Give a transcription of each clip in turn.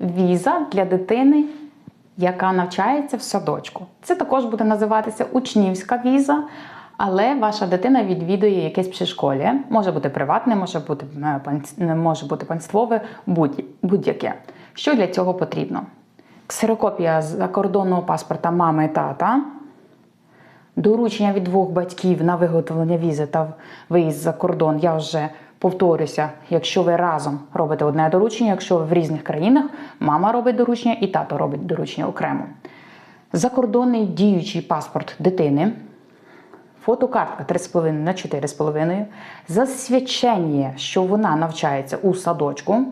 віза для дитини, яка навчається в садочку. Це також буде називатися учнівська віза, але ваша дитина відвідує якесь пшешколі. Може бути приватне, може бути, е, може бути панствове, будь- будь-яке. Що для цього потрібно? Ксерокопія закордонного паспорта мами тата, доручення від двох батьків на виготовлення візи та виїзд за кордон. Я вже повторюся, якщо ви разом робите одне доручення, якщо ви в різних країнах, мама робить доручення і тато робить доручення окремо. Закордонний діючий паспорт дитини, фотокартка 3,5 на 4,5, засвідчення, що вона навчається у садочку.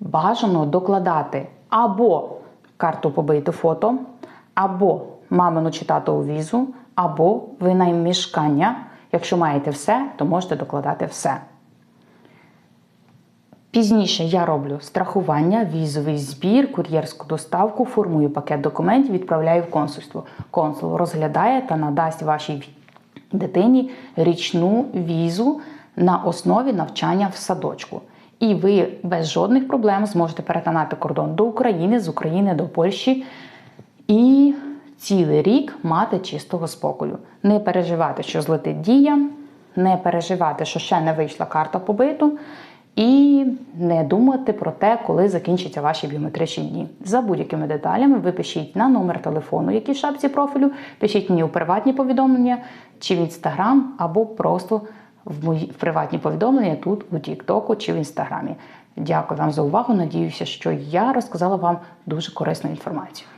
Бажано докладати або карту побиту фото, або мамину чи татову візу, або винайм мішкання. Якщо маєте все, то можете докладати все. Пізніше я роблю страхування, візовий збір, кур'єрську доставку, формую пакет документів, відправляю в консульство. Консул розглядає та надасть вашій дитині річну візу на основі навчання в садочку. І ви без жодних проблем зможете перетинати кордон до України, з України до Польщі і цілий рік мати чистого спокою. Не переживати, що злетить дія, не переживати, що ще не вийшла карта побиту, і не думати про те, коли закінчаться ваші біометричні дні. За будь-якими деталями ви пишіть на номер телефону, який в шапці профілю, пишіть мені у приватні повідомлення, чи в інстаграм, або просто в мої в приватні повідомлення тут у Тіктоку чи в інстаграмі. Дякую вам за увагу. Надіюся, що я розказала вам дуже корисну інформацію.